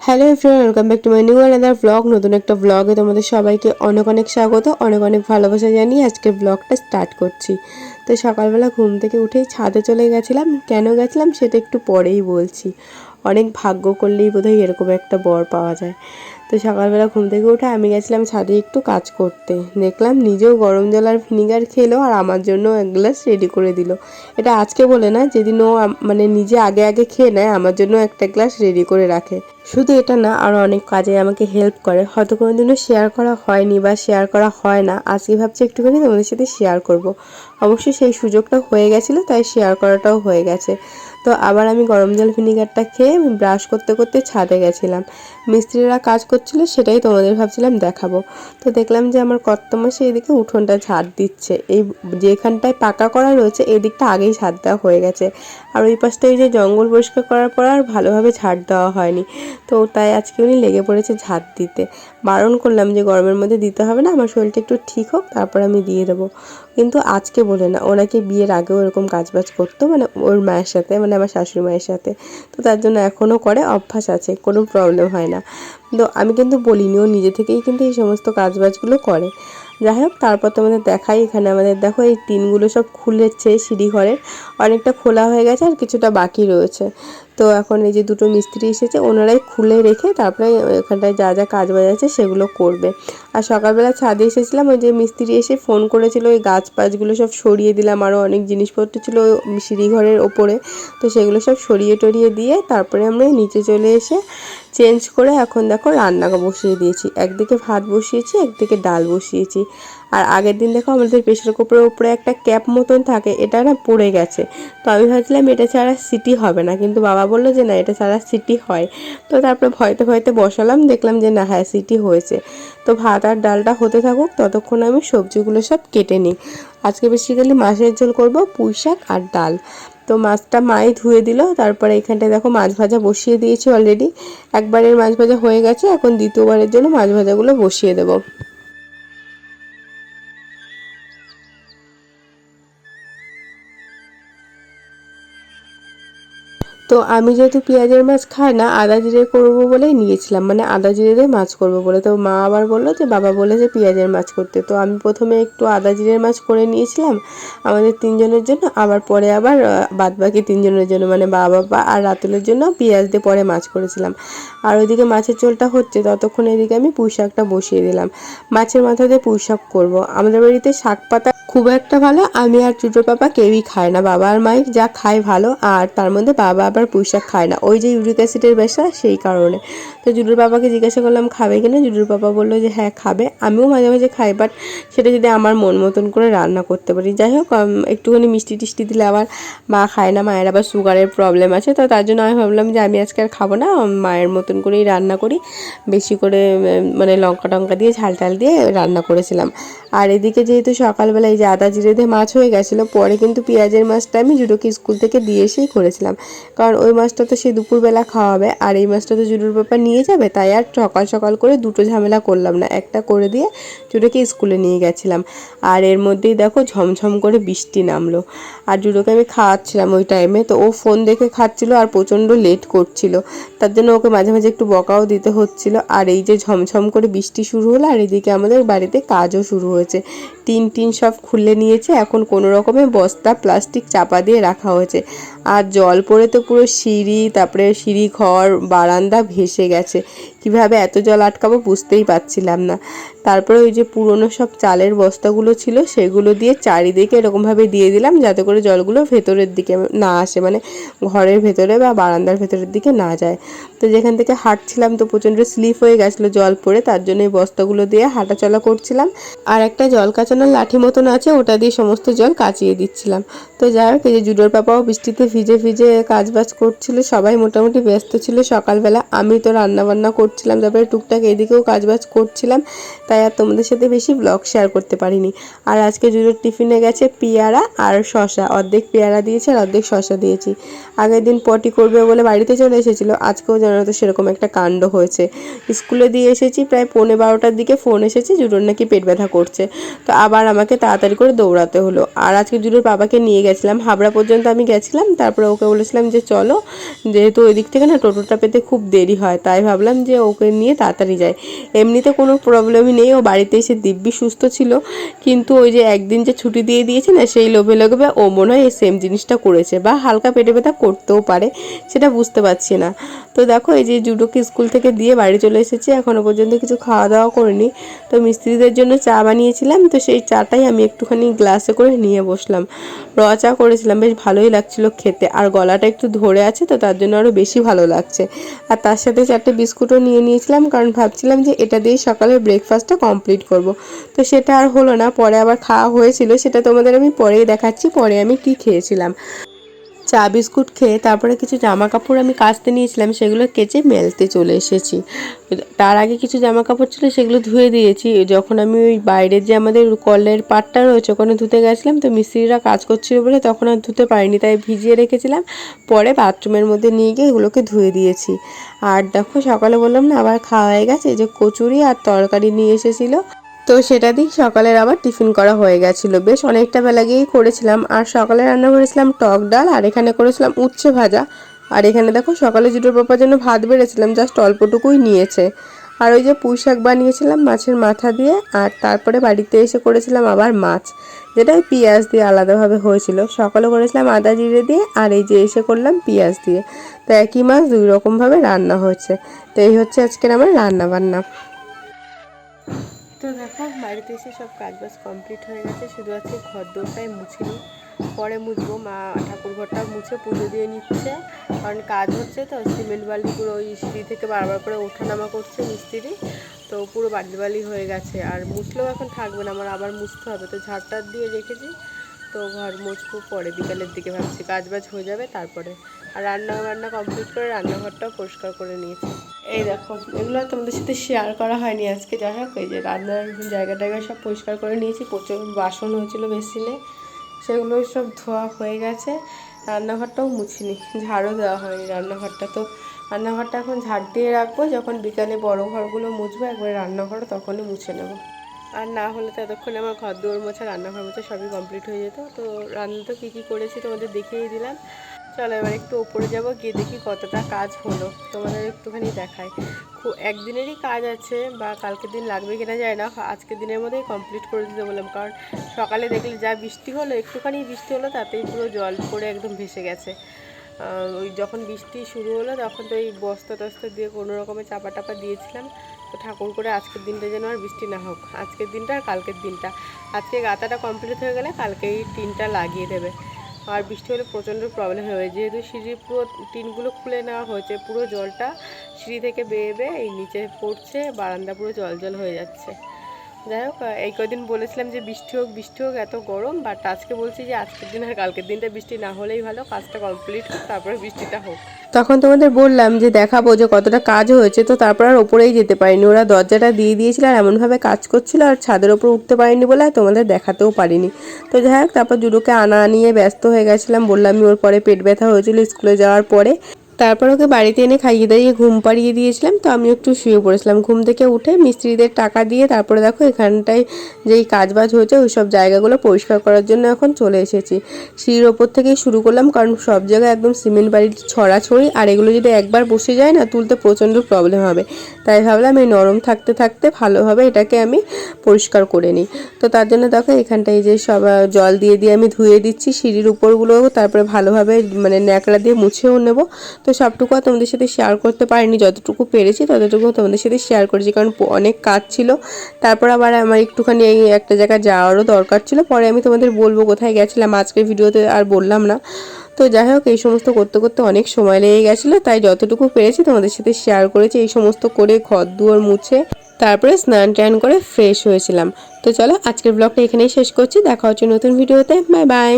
Hello everyone welcome back to my new another blog নতুন একটা ব্লগে তোমাদের সবাইকে অনেক অনেক স্বাগত, অনেক অনেক ভালোবাসা জানিয়ে আজকের ব্লগটা স্টার্ট করছি। তো সকালবেলা ঘুম থেকে উঠেই ছাদে চলে গেছিলাম, কেন গেছিলাম সেটা একটু পরেই বলছি। অনেক ভাগ্য করলেই বোধহয় এরকম একটা বর পাওয়া যায়। তো সকালবেলা ঘুম থেকে উঠে আমি গেছিলাম ছাদে একটু কাজ করতে। দেখলাম নিজেও গরম জল আর ভিনিগার খেলো আর আমার জন্য এক গ্লাস রেডি করে দিল। এটা আজকে বলে না, যেদিন ও মানে নিজে আগে আগে খেয়ে নেয়, আমার জন্য একটা গ্লাস রেডি করে রাখে। শুধু এটা না আরও অনেক কাজে আমাকে হেল্প করে। হয়তো কোনো দিনও শেয়ার করা হয়নি বা শেয়ার করা হয় না। আজকে ভাবছি একটুখানি তোমাদের সাথে শেয়ার করব। অবশ্যই সেই সুযোগটা হয়ে গেছিল, তাই শেয়ার করাটাও হয়ে গেছে। তো আবার আমি গরম জল ভিনিগারটা খেয়ে ব্রাশ করতে করতে ছাদে গেছিলাম। মিস্ত্রিরা কাজ করছিল, সেটাই তোমাদের ভাবছিলাম দেখাবো। তো দেখলাম যে আমার কর্তমাসে এদিকে উঠোনটা ঝাড় দিচ্ছে। এই যেখানটায় পাকা করা রয়েছে, এদিকটা আগেই ঝাড় দেওয়া হয়ে গেছে। আর ওই পাশটা এই যে জঙ্গল পরিষ্কার করার পর আর ভালোভাবে ঝাড় দেওয়া হয়নি। তো তাই আজকে উনি লেগে পড়েছে ঝাড় দিতে। বারণ করলাম যে গরমের মধ্যে দিতে হবে না, আমার শরীরটা একটু ঠিক হোক, তারপর আমি দিয়ে দেবো। কিন্তু আজকে বলে না। ওনাকে বিয়ের আগেও এরকম কাজবাজ করতো মানে ওর মায়ের সাথে মানে আমার শাশুড়ি মায়ের সাথে। তো তার জন্য এখনও করে, অভ্যাস আছে, কোনো প্রবলেম হয় না। তো আমি কিন্তু বলিনি, ও নিজে থেকেই কিন্তু এই সমস্ত কাজবাজগুলো করে। যাই হোক, তারপর তোমাদের দেখাই এখানে আমাদের, দেখো এই টিনগুলো সব খুলেছে সিঁড়ি ঘরের অনেকটা খোলা হয়ে গেছে আর কিছুটা বাকি রয়েছে। তো এখন এই যে দুটো মিস্ত্রি এসেছে, ওনারাই খুলে রেখে তারপরে এখানটায় যা যা কাজ বাজ আছে সেগুলো করবে। আর সকালবেলা ছাদে এসেছিলাম, ওই যে মিস্ত্রি এসে ফোন করেছিল, ওই গাছ পাছগুলো সব সরিয়ে দিলাম আরও অনেক জিনিসপত্র ছিল ওই সিঁড়ি ঘরের ওপরে। তো সেগুলো সব সরিয়ে টরিয়ে দিয়ে তারপরে আমরা নিচে চলে এসে চেঞ্জ করে এখন দেখো রান্না বসিয়ে দিয়েছি। একদিকে ভাত বসিয়েছি একদিকে ডাল বসিয়েছি। আর আগের দিন দেখো আমাদের প্রেশার কুকারের উপরে একটা ক্যাপ মতন থাকে, এটা না পড়ে গেছে। তো আমি ভাবছিলাম এটা ছাড়া সিটি হবে না, কিন্তু বাবা বলল যে না, এটা ছাড়া সিটি হয়। তো তারপরে ভয়তে ভয়তে বসালাম, দেখলাম যে না হ্যাঁ সিটি হয়েছে। তো ভাত আর ডালটা হতে থাকুক, ততক্ষণ আমি সবজিগুলো সব কেটে নিই। আজকে বেসিক্যালি মাছের ঝোল করব, পুঁই শাক আর ডাল। তো মাছটা মাই ধুয়ে দিল, তারপরে এখানটায় দেখো মাছ ভাজা বসিয়ে দিয়েছি অলরেডি একবারের মাছ ভাজা হয়ে গেছে, এখন দ্বিতীয়বারের জন্য মাছ ভাজাগুলো বসিয়ে দেবো। তো আমি যেহেতু পেঁয়াজের মাছ খাই না, আদা জিরে করব বলেই নিয়েছিলাম। মানে আদা জিরে দিয়ে মাছ করব বলে। তো মা আবার বলল যে, বাবা বলেছে পেঁয়াজের মাছ করতে। তো আমি প্রথমে একটু আদা জিরের মাছ করে নিয়েছিলাম আমাদের তিনজনের জন্য। আবার পরে আবার বাদ বাকি তিনজনের জন্য। মানে বাবা বা আর রাতুলের জন্য পেঁয়াজ দিয়ে পরে মাছ করেছিলাম। আর ওইদিকে মাছের ঝোলটা হচ্ছে, ততক্ষণ এদিকে আমি পুঁই শাকটা বসিয়ে দিলাম। মাছের মাথা দিয়ে পুঁই শাক করব। আমাদের বাড়িতে শাক পাতা খুব একটা ভালো। আমি আর চুটো পাপা কেউই খায় না। বাবা আর মাই যা খায় ভালো, আর তার মধ্যে বাবা আবার পুঁই শাক খায় না। ওই যে ইউরিক অ্যাসিডের বেশা, সেই কারণে। তো জুডুর বাবাকে জিজ্ঞাসা করলাম, খাবে কিনা জুডুর বাবা বলল যে হ্যাঁ খাবে। আমিও মাঝে মাঝে খাই বাট সেটা যদি আমার মন মতন করে রান্না করতে পারি। যাই হোক একটুখানি মিষ্টি টিষ্টি দিলে আবার মা খায় না, মায়ের আবার সুগারের প্রবলেম আছে। তো তার জন্য আমি ভাবলাম যে, আমি আজকে আর খাব না মায়ের মতন করেই রান্না করি। বেশি করে মানে লঙ্কা টঙ্কা দিয়ে ঝাল টাল দিয়ে রান্না করেছিলাম। আর এদিকে যেহেতু সকালবেলা এই যে আদা জিরে দিয়ে মাছ হয়ে গেছিল, পরে কিন্তু পেঁয়াজের মাছটা আমি জুডোকে স্কুল থেকে দিয়ে এসেই করেছিলাম। কারণ ওই মাছটা তো সে দুপুরবেলা খাওয়াবে, আর এই মাছটা তো জুডোর ব্যাপার নিয়ে যাবে, তাই আর সকাল সকাল করে দুটো ঝামেলা করলাম না, একটা করে দিয়ে জুডোকে স্কুলে নিয়ে গেছিলাম। আর এর মধ্যেই দেখো ঝমঝম করে বৃষ্টি নামলো। আর জুডোকে আমি খাওয়াচ্ছিলাম ওই টাইমে তো ও ফোন দেখে খাচ্ছিল আর প্রচণ্ড লেট করছিল। তার জন্য ওকে মাঝে মাঝে একটু বকাও দিতে হচ্ছিল। আর এই যে ঝমঝম করে বৃষ্টি শুরু হলো, আর এদিকে আমাদের বাড়িতে কাজও শুরু হয়েছে। টিন টিন সব খুলে নিয়েছে। এখন কোনো রকমে বস্তা প্লাস্টিক চাপা দিয়ে রাখা হয়েছে। আর জল পড়ে তো পুরো সিঁড়ি, তারপরে সিঁড়ি, ঘর, বারান্দা ভেসে গেছে। কীভাবে এত জল আটকাবো বুঝতেই পারছিলাম না। তারপরে ওই যে পুরনো সব চালের বস্তাগুলো ছিল, সেগুলো দিয়ে চারিদিকে এরকমভাবে দিয়ে দিলাম, যাতে করে জলগুলো ভেতরের দিকে না আসে মানে ঘরের ভেতরে বা বারান্দার ভেতরের দিকে না যায়। তো যেখান থেকে হাঁটছিলাম তো প্রচণ্ড স্লিপ হয়ে গেছিল জল পড়ে, তার জন্য এই বস্তাগুলো দিয়ে হাঁটাচলা করছিলাম। আর একটা জল কাচানোর লাঠি মতন আছে, ওটা দিয়ে সমস্ত জল কাচিয়ে দিচ্ছিলাম। তো যাই হোক, এই যে জুডোর পাপাও বৃষ্টিতে ভিজে ভিজে কাজবাজ করছিল, সবাই মোটামুটি ব্যস্ত ছিল। সকালবেলা আমি তো রান্না বান্না করছিলাম, তারপরে টুকটাক এদিকেও কাজবাজ করছিলাম, তাই আর তোমাদের সাথে বেশি ব্লগ শেয়ার করতে পারিনি। আর আজকে জুডোর টিফিনে গেছে পেয়ারা আর শশা অর্ধেক পেয়ারা দিয়েছে আর অর্ধেক শশা দিয়েছি। আগের দিন পটি করবে বলে বাড়িতে চলে এসেছিল, আজকেও যেন তো সেরকম একটা কাণ্ড হয়েছে। স্কুলে দিয়ে এসেছি, প্রায় পৌনে বারোটার দিকে ফোন এসেছে জুডোর নাকি পেট ব্যথা করছে। তো আবার আমাকে তাড়াতাড়ি করে দৌড়াতে হলো। আর আজকে জুডোর বাবাকে নিয়ে গেছিলাম। হাবড়া পর্যন্ত আমি গেছিলাম তারপরে ওকে বলেছিলাম যে চলো, যেহেতু ওই দিক থেকে না টোটোটা পেতে খুব দেরি হয়, তাই ভাবলাম যে ওকে নিয়ে তাড়াতাড়ি যাই। এমনিতে কোনো প্রবলেমই নেই, ও বাড়িতে এসে দিব্যি সুস্থ ছিল, কিন্তু ওই যে একদিন যে ছুটি দিয়ে দিয়েছে না, সেই লোভে লোভে ও মনে হয় এই সেম জিনিসটা করেছে, বা হালকা পেটে ব্যথা করতেও পারে, সেটা বুঝতে পারছি না। তো দেখো, এই যে জুডোকে স্কুল থেকে দিয়ে বাড়ি চলে এসেছি এখনও পর্যন্ত কিছু খাওয়া দাওয়া করিনি। তো মিস্ত্রিদের জন্য চা বানিয়েছিলাম, তো সেই চাটাই আমি একটুখানি গ্লাসে করে নিয়ে বসলাম। র চা করেছিলাম, বেশ ভালোই লাগছিল খেতে। আর গলাটা একটু ধরে আছে তো তার জন্য আরও বেশি ভালো লাগছে। আর তার সাথে চারটে বিস্কুটও নিয়ে নিয়েছিলাম কারণ ভাবছিলাম যে এটা দিয়ে সকালের ব্রেকফাস্টটা কমপ্লিট করব। তো সেটা আর হলো না, পরে আবার খাওয়া হয়েছিল, সেটা তোমাদের আমি পরেই দেখাচ্ছি, পরে আমি কি খেয়েছিলাম। চা বিস্কুট খেয়ে তারপরে কিছু জামা কাপড় আমি কাচতে নিয়েছিলাম, সেগুলো কেচে মেলতে চলে এসেছি। তার আগে কিছু জামা কাপড় ছিল, সেগুলো ধুয়ে দিয়েছি। যখন আমি ওই বাইরের যে আমাদের কলের পাটটা রয়েছে, ওখানে ধুতে গেছিলাম, তো মিস্ত্রিরা কাজ করছিল বলে তখন আর ধুতে পারিনি, তাই ভিজিয়ে রেখেছিলাম। পরে বাথরুমের মধ্যে নিয়ে গিয়ে এগুলোকে ধুয়ে দিয়েছি। আর দেখো, সকালে বললাম না, আবার খাওয়া হয়ে গেছে যে কচুরি আর তরকারি নিয়ে এসেছিল। তো সেটা দিয়ে সকালের আবার টিফিন করা হয়ে গেছিল। বেশ অনেকটা বেলা গিয়েই করেছিলাম। আর সকালে রান্না করেছিলাম টক ডাল, আর এখানে করেছিলাম উচ্ছে ভাজা। আর এখানে দেখো সকালে জুটোর পাপার জন্য ভাত বেড়েছিলাম, জাস্ট অল্পটুকুই নিয়েছে। আর ওই যে পুঁই শাক বানিয়েছিলাম মাছের মাথা দিয়ে, আর তারপরে বাড়িতে এসে করেছিলাম আবার মাছ, যেটা ওই পেঁয়াজ দিয়ে আলাদাভাবে হয়েছিল। সকালে করেছিলাম আদা জিরে দিয়ে, আর এই যে এসে করলাম পেঁয়াজ দিয়ে। তো একই মাছ দুই রকমভাবে রান্না হয়েছে। তো এই হচ্ছে আজকের আমার রান্না বান্না তো দেখো, বাড়িতে এসে সব কাজ বাজ কমপ্লিট হয়ে গেছে। শুধু আজকে ঘর দোরটাই মুছিনি। পরে মুছবো, মা ঠাকুর ঘরটা মুছে পুজো দিয়ে নিচ্ছে। কারণ কাজ হচ্ছে তো, সিমেন্ট বালি পুরো ওই সিঁড়ি থেকে বারবার করে ওঠানামা করছে মিস্ত্রি। তো পুরো বালি বালি হয়ে গেছে। আর মুছলেও এখন থাকবে না, আমার আবার মুছতে হবে। তো ঝাড়টা দিয়ে রেখেছি। তো ঘর মুছবো, পরে বিকালের দিকে ভাবছি কাজ বাজ হয়ে যাবে, তারপরে আর রান্না বান্না কমপ্লিট করে রান্নাঘরটাও পরিষ্কার করে নিয়েছি। এই দেখো, এগুলো তোমাদের সাথে শেয়ার করা হয়নি আজকে। যাই হোক, এই যে রান্নার জায়গা টায়গা সব পরিষ্কার করে নিয়েছি। প্রচুর বাসন হয়েছিল বেসিনে। সেগুলো সব ধোয়া হয়ে গেছে। রান্নাঘরটাও মুছিনি, ঝাড়ও দেওয়া হয়নি রান্নাঘরটা। তো রান্নাঘরটা এখন ঝাড় দিয়ে রাখব। যখন বিকালে বড় ঘরগুলো মুছবো, একবার রান্নাঘর তখনই মুছে নেব। আর না হলে তো এতক্ষণে আমার ঘর দুয়ার মোছা, রান্নাঘর মোছা সবই কমপ্লিট হয়ে যেত। তো রান্না তো কী কী করেছি তোমাদের দেখিয়ে দিলাম। চলো এবার একটু ওপরে যাব, গিয়ে দেখি কতটা কাজ হলো। তোমাদের একটুখানি দেখায় খুব একদিনেরই কাজ আছে বা কালকের দিন লাগবে কিনা যায় না, আজকের দিনের মধ্যেই কমপ্লিট করে দিতে বললাম। কারণ সকালে দেখলে যা বৃষ্টি হলো, একটুখানি বৃষ্টি হলো, তাতেই পুরো জল পড়ে একদম ভেসে গেছে। ওই যখন বৃষ্টি শুরু হলো, তখন তো এই বস্তা টস্তা দিয়ে কোনো রকমের চাপা টাপা দিয়েছিলাম। তো ঠাকুর করে আজকের দিনটা যেন আর বৃষ্টি না হোক। আজকের দিনটা আর কালকের দিনটা। আজকে গাতাটা কমপ্লিট হয়ে গেলে কালকেই টিনটা লাগিয়ে দেবে। আর বৃষ্টি হলে প্রচণ্ড প্রবলেম হবে। যেহেতু সিঁড়ির পুরো টিনগুলো খুলে নেওয়া হয়েছে, পুরো জলটা সিঁড়ি থেকে বেয়ে বেয়ে এই নিচে পড়ছে, বারান্দা পুরো জল জল হয়ে যাচ্ছে। যাই হোক এই কদিন বলেছিলাম যে বৃষ্টি হোক বৃষ্টি হোক, এত গরম বাট আজকে বলছি যে আজকের দিন আর কালকের দিনটা বৃষ্টি না হলেই ভালো, কাজটা কমপ্লিট তারপরে বৃষ্টিটা হোক। তখন তোমাদের বললাম যে দেখাবো যে কতটা কাজ হয়েছে, তো তারপর আর ওপরেই যেতে পারিনি। ওরা দরজাটা দিয়ে দিয়েছিল আর এমনভাবে কাজ করছিল আর ছাদের ওপর উঠতে পারিনি বলে আর তোমাদের দেখাতেও পারিনি। তো যাই হোক, তারপর জুডোকে আনা নিয়ে ব্যস্ত হয়ে গেছিলাম, বললাম ওর পরে পেট ব্যথা হয়েছিল স্কুলে যাওয়ার পরে। তারপর ওকে বাড়িতে এনে খাইয়ে দাইয়ে ঘুম পাড়িয়ে দিয়েছিলাম, তো আমি একটু শুয়ে পড়েছিলাম। ঘুম থেকে উঠে মিস্ত্রিদের টাকা দিয়ে তারপরে দেখো এখানটায় যেই কাজবাজ হয়েছে ওই সব জায়গাগুলো পরিষ্কার করার জন্য এখন চলে এসেছি। সিঁড়ির ওপর থেকেই শুরু করলাম, কারণ সব জায়গায় একদম সিমেন্ট বাড়ির ছড়াছড়ি, আর এগুলো যদি একবার বসে যায় না, তুলতে প্রচণ্ড প্রবলেম হবে। তাই ভাবলাম এই নরম থাকতে থাকতে ভালোভাবে এটাকে আমি পরিষ্কার করে নিই। তো তার জন্য দেখো এখানটায় যে সব জল দিয়ে দিয়ে আমি ধুয়ে দিচ্ছি সিঁড়ির উপরগুলো, তারপরে ভালোভাবে মানে ন্যাকড়া দিয়ে মুছেও নেব। তো তো সবটুকু আর তোমাদের সাথে শেয়ার করতে পারিনি। যতটুকু পেরেছি ততটুকু তোমাদের সাথে শেয়ার করেছি, কারণ অনেক কাজ ছিল। তারপর আবার আমার একটুখানি এই একটা জায়গায় যাওয়ারও দরকার ছিল। পরে আমি তোমাদের বলব কোথায় গেছিলাম। আজকের ভিডিওতে আর বললাম না। তো যাই হোক, এই সমস্ত করতে করতে অনেক সময় লেগে গেছিল। তাই যতটুকু পেরেছি তোমাদের সাথে শেয়ার করেছি। এই সমস্ত করে ঘর দুয়ার মুছে তারপরে স্নান টান করে ফ্রেশ হয়েছিলাম। তো চলো আজকের ব্লগটা এখানেই শেষ করছি। দেখা হচ্ছে নতুন ভিডিওতে। Bye bye